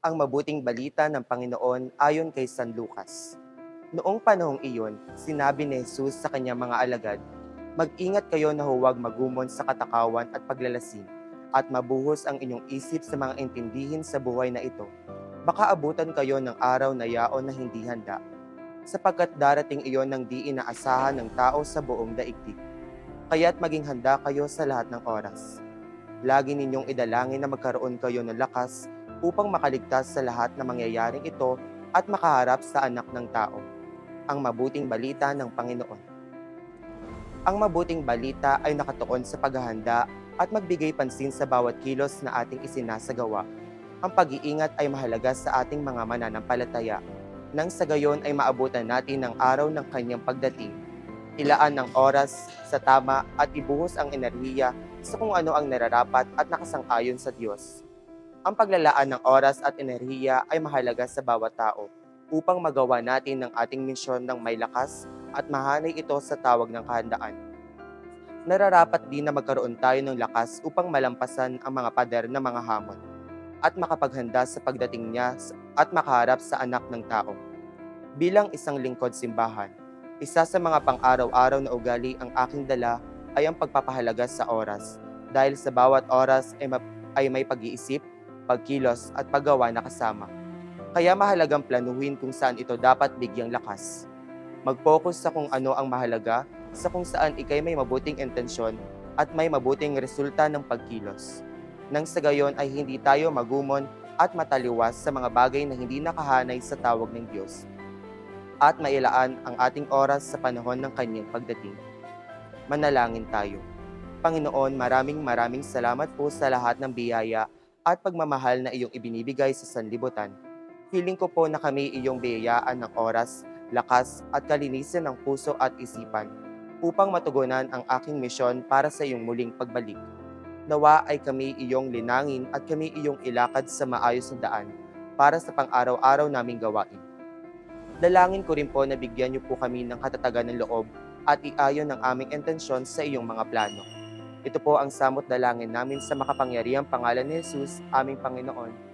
ang mabuting balita ng Panginoon ayon kay San Lucas. Noong panahong iyon, sinabi ni Jesus sa kanyang mga alagad, Mag-ingat kayo na huwag magumon sa katakawan at paglalasing, at mabuhos ang inyong isip sa mga intindihin sa buhay na ito. Baka abutan kayo ng araw na yaon na hindi handa, sapagkat darating iyon ng di inaasahan ng tao sa buong daigdig. Kaya't maging handa kayo sa lahat ng oras. Lagi ninyong idalangin na magkaroon kayo ng lakas upang makaligtas sa lahat ng mangyayaring ito at makaharap sa anak ng tao. Ang mabuting balita ng Panginoon. Ang mabuting balita ay nakatuon sa paghahanda at magbigay pansin sa bawat kilos na ating isinasagawa. Ang pag-iingat ay mahalaga sa ating mga mananampalataya. Nang sa gayon ay maabutan natin ang araw ng kanyang pagdating. Ilaan ng oras sa tama at ibuhos ang enerhiya sa kung ano ang nararapat at nakasang-ayon sa Diyos. Ang paglalaan ng oras at enerhiya ay mahalaga sa bawat tao upang magawa natin ang ating misyon ng may lakas at mahanay ito sa tawag ng kahandaan. Nararapat din na magkaroon tayo ng lakas upang malampasan ang mga pader ng mga hamon at makapaghanda sa pagdating niya at makaharap sa anak ng tao. Bilang isang lingkod simbahan, isa sa mga pang-araw-araw na ugali ang aking dala ay ang pagpapahalaga sa oras dahil sa bawat oras ay, ay may pag-iisip, pagkilos at paggawa na kasama. Kaya mahalagang planuhin kung saan ito dapat bigyang lakas. Mag-focus sa kung ano ang mahalaga, sa kung saan ikay may mabuting intensyon at may mabuting resulta ng pagkilos. Nang sa gayon ay hindi tayo magumon at mataliwas sa mga bagay na hindi nakahanay sa tawag ng Diyos at mailaan ang ating oras sa panahon ng kanyang pagdating. Manalangin tayo. Panginoon, maraming maraming salamat po sa lahat ng biyaya at pagmamahal na iyong ibinibigay sa sanlibutan. Feeling ko po na kami iyong biyayaan ng oras, lakas at kalinisan ng puso at isipan upang matugunan ang aking misyon para sa iyong muling pagbalik. Nawa ay kami iyong linangin at kami iyong ilakad sa maayos na daan para sa pang-araw-araw naming gawain. Dalangin ko rin po na bigyan niyo po kami ng katatagan ng loob at iayon ng aming intensyon sa iyong mga plano. Ito po ang samot dalangin namin sa makapangyarihang pangalan ni Jesus, aming Panginoon.